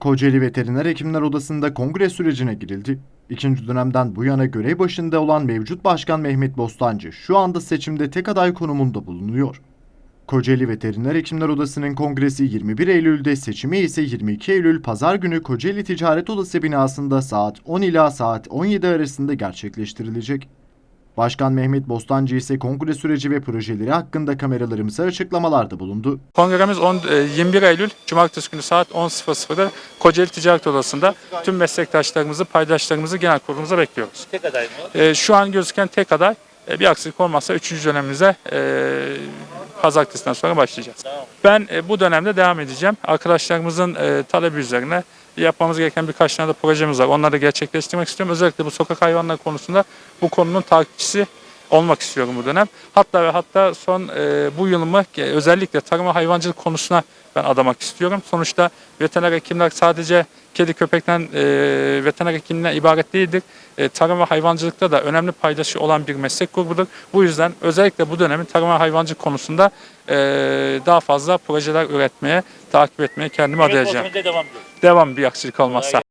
Kocaeli Veteriner Hekimler Odası'nda kongre sürecine girildi. İkinci dönemden bu yana görev başında olan mevcut başkan Mehmet Bostancı şu anda seçimde tek aday konumunda bulunuyor. Kocaeli Veteriner Hekimler Odası'nın kongresi 21 Eylül'de, seçimi ise 22 Eylül Pazar günü Kocaeli Ticaret Odası binasında saat 10 ila saat 17 arasında gerçekleştirilecek. Başkan Mehmet Bostancı ise kongre süreci ve projeleri hakkında kameralarımıza açıklamalarda bulundu. Kongremiz 10, e, 21 Eylül Cumartesi günü saat 10.00'da Kocaeli Ticaret Odası'nda tüm meslektaşlarımızı, paydaşlarımızı genel kurulumuza bekliyoruz. Tek aday mı? E, Şu an gözüken tek aday e, bir aksilik olmazsa 3. dönemimize pazartesiden sonra başlayacağız. Ben e, bu dönemde devam edeceğim. Arkadaşlarımızın e, talebi üzerine yapmamız gereken birkaç tane de projemiz var. Onları da gerçekleştirmek istiyorum. Özellikle bu sokak hayvanları konusunda bu konunun takipçisi olmak istiyorum bu dönem. Hatta ve hatta son e, bu yılımı özellikle tarım ve hayvancılık konusuna ben adamak istiyorum. Sonuçta veteriner hekimler sadece kedi köpekten e, veteriner hekimliğine ibaret değildir. E, tarım ve hayvancılıkta da önemli paydaşı olan bir meslek grubudur. Bu yüzden özellikle bu dönemin tarım ve hayvancılık konusunda e, daha fazla projeler üretmeye, takip etmeye kendimi Evet, adayacağım. Devam. Devam bir aksilik olmazsa.